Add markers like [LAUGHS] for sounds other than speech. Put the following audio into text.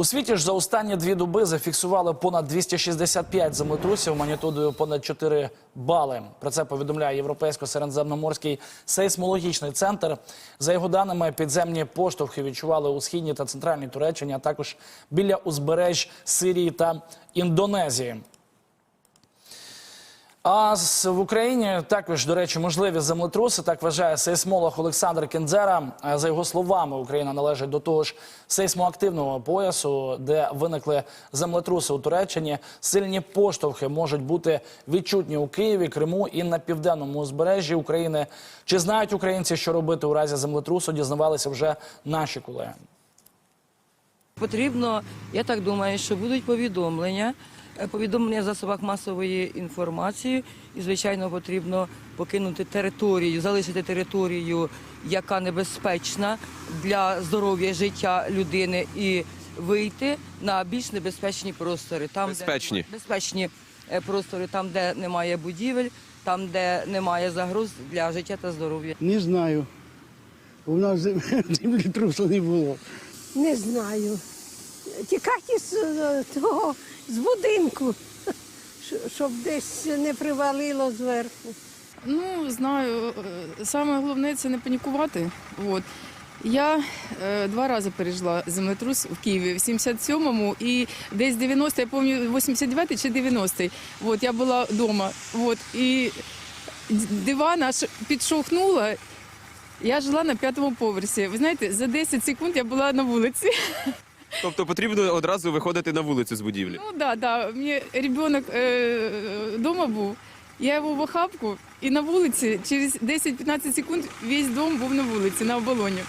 У світі ж за останні дві доби зафіксували понад 265 землетрусів магнітудою понад 4 бали. Про це повідомляє Європейсько-середземноморський сейсмологічний центр. За його даними, підземні поштовхи відчували у східній та центральній Туреччині, а також біля узбережж Сирії та Індонезії. А в Україні також, до речі, можливі землетруси. Так вважає сейсмолог Олександр Кензера. Е, За його словами, Україна належить до того ж сейсмоактивного поясу, де виникли землетруси у Туреччині. Сильні поштовхи можуть бути відчутні у Києві, Криму і на південному узбережжі України. Чи знають українці, що робити у разі землетрусу? Дізнавалися вже наші колеги. Потрібно, я так думаю, що будуть повідомлення, повідомлення в засобах масової інформації, і звичайно потрібно покинути територію, залишити територію, яка небезпечна для здоров'я життя людини, і вийти на більш небезпечні простори. Там Безпечні. де безпечні е, простори, там, де немає будівель, там, де немає загроз для життя та здоров'я. Не знаю. У нас зем- [LAUGHS] землетрусу не було. Не знаю. Тікати з е, того з будинку, щ- щоб десь не привалило зверху. Ну, знаю. Е, Саме головне це не панікувати. От. Я е, два рази пережила землетрус в Києві в 77-му і десь 90 я пам'ятаю, 89-й чи 90-й. От, я була вдома. От, і диван аж підшовхнула. Я жила на п'ятому поверсі. Ви знаєте, за 10 секунд я була на вулиці. Тобто потрібно одразу виходити на вулицю з будівлі. Ну да, да. Мені ребенок е, вдома був. Я його в охапку і на вулиці через 10-15 секунд весь дом був на вулиці, на оболоні.